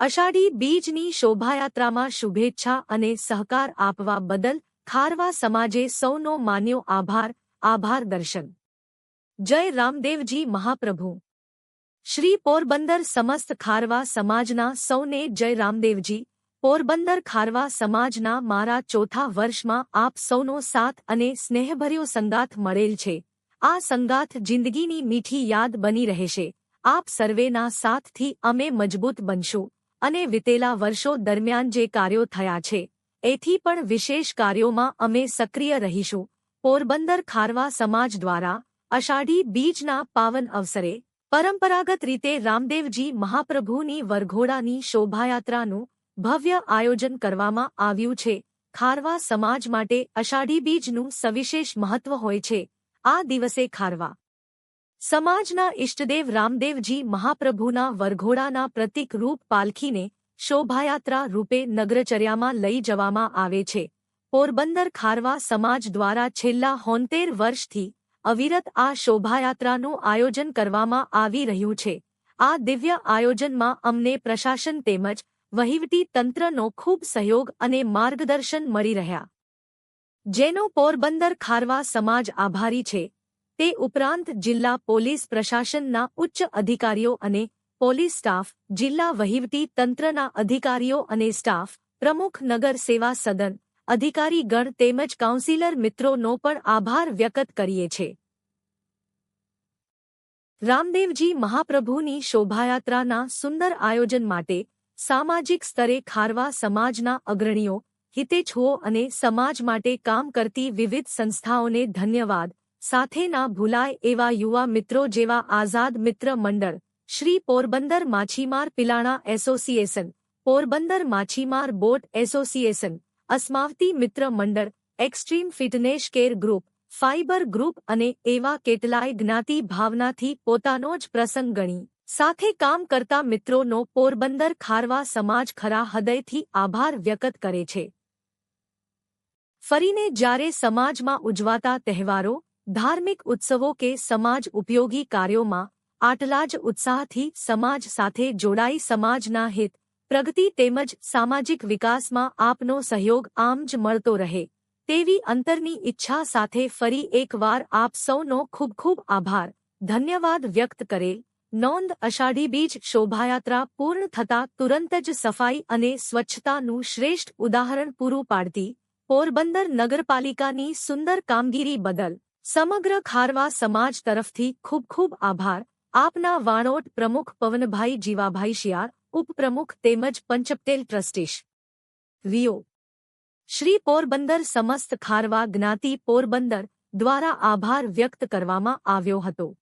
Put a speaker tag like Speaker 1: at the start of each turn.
Speaker 1: અષાઢી બીજની શોભાયાત્રામાં શુભેચ્છા અને સહકાર આપવા બદલ ખારવા સમાજે સૌનો માન્યો આભાર આભાર દર્શન. જય રામદેવજી મહાપ્રભુ. શ્રી પોરબંદર સમસ્ત ખારવા સમાજના સૌને જય રામદેવજી. પોરબંદર ખારવા સમાજના મારા ચોથા વર્ષમાં આપ સૌનો સાથ અને સ્નેહભર્યો સંગાથ મળેલ છે. આ સંગાથ જિંદગીની મીઠી યાદ બની રહેશે. આપ સર્વેના સાથથી અમે મજબૂત બનશું. અને વિતેલા વર્ષો દરમિયાન જે કાર્યો થયા છે, એથી પણ વિશેષ કાર્યોમાં અમે સક્રિય રહીશું. પોરબંદર ખારવા સમાજ દ્વારા અષાઢી બીજના પાવન અવસરે પરંપરાગત રીતે રામદેવજી મહાપ્રભુની વરઘોડાની શોભાયાત્રાનું ભવ્ય આયોજન કરવામાં આવ્યું છે. ખારવા સમાજ માટે અષાઢી બીજનું સવિશેષ મહત્વ હોય છે. આ દિવસે ખારવા સમાજના ઇષ્ટદેવ રામદેવજી મહાપ્રભુના વરઘોડાના પ્રતીક રૂપ પાલખીને શોભાયાત્રા રૂપે નગરચર્યામાં લઈ જવામાં આવે છે. પોરબંદર ખારવા સમાજ દ્વારા છેલ્લા હોંતેર વર્ષથી અવિરત આ શોભાયાત્રાનું આયોજન કરવામાં આવી રહ્યું છે. આ દિવ્ય આયોજનમાં અમને પ્રશાસન તેમજ વહીવટી તંત્રનો ખૂબ સહયોગ અને માર્ગદર્શન મળી રહ્યા. જેનો પોરબંદર ખારવા સમાજ આભારી છે. તે ઉપરાંત જિલ્લા પોલીસ પ્રશાસનના ઉચ્ચ અધિકારીઓ અને પોલીસ સ્ટાફ, જિલ્લા વહીવટી તંત્રના અધિકારીઓ અને સ્ટાફ, પ્રમુખ નગર સેવા સદન અધિકારીગણ તેમજ કાઉન્સિલર મિત્રોનો પણ આભાર વ્યક્ત કરીએ છે. રામદેવજી મહાપ્રભુની શોભાયાત્રાના સુંદર આયોજન માટે સામાજિક સ્તરે ખારવા સમાજના અગ્રણીઓ, હિતેચ્છુઓ અને સમાજ માટે કામ કરતી વિવિધ સંસ્થાઓને ધન્યવાદ. સાથે ના ભૂલાય એવા યુવા મિત્રો જેવા આઝાદ મિત્ર મંડળ, શ્રી પોરબંદર માછીમાર પિલાણા એસોસિએશન, પોરબંદર માછીમાર બોટ એસોસિએશન, અસ્માવતી મિત્ર મંડળ, extreme fitness care group, fibre group અને એવા કેટલાય જ્ઞાતિ ભાવનાથી પોતાનો જ પ્રસંગ ગણી. સાથે કામ કરતા મિત્રોનો પોરબંદર ખારવા સમાજ ખરા હૃદયથી આભાર વ્યક્ત કરે છે. ફરીને જ્યારે સમાજમાં ઉજવાતા તહેવારો ધાર્મિક ઉત્સવો કે સમાજ ઉપયોગી કાર્યોમાં આટલા જ ઉત્સાહથી સમાજ સાથે જોડાઈ સમાજના હિત, પ્રગતિ તેમજ સામાજિક વિકાસમાં આપનો સહયોગ આમ જ મળતો રહે, તેવી અંતરની ઈચ્છા સાથે ફરી એકવાર આપ સૌનો ખૂબ ખૂબ આભાર, ધન્યવાદ વ્યક્ત કરેલ નોંધ અષાઢી બીજ શોભાયાત્રા પૂર્ણ થતા તુરંત જ સફાઈ અને સ્વચ્છતાનું શ્રેષ્ઠ ઉદાહરણ પૂરું પાડતી પોરબંદર નગરપાલિકાની સુંદર કામગીરી બદલ સમગ્ર ખારવા સમાજ તરફથી ખૂબ ખૂબ આભાર. આપના વાણોટ પ્રમુખ પવનભાઈ જીવાભાઈ શિયાળ, ઉપપ્રમુખ તેમજ પંચપટેલ ટ્રસ્ટીશ. વીઓ. શ્રી પોરબંદર સમસ્ત ખારવા જ્ઞાતિ પોરબંદર દ્વારા આભાર વ્યક્ત કરવામાં આવ્યો હતો.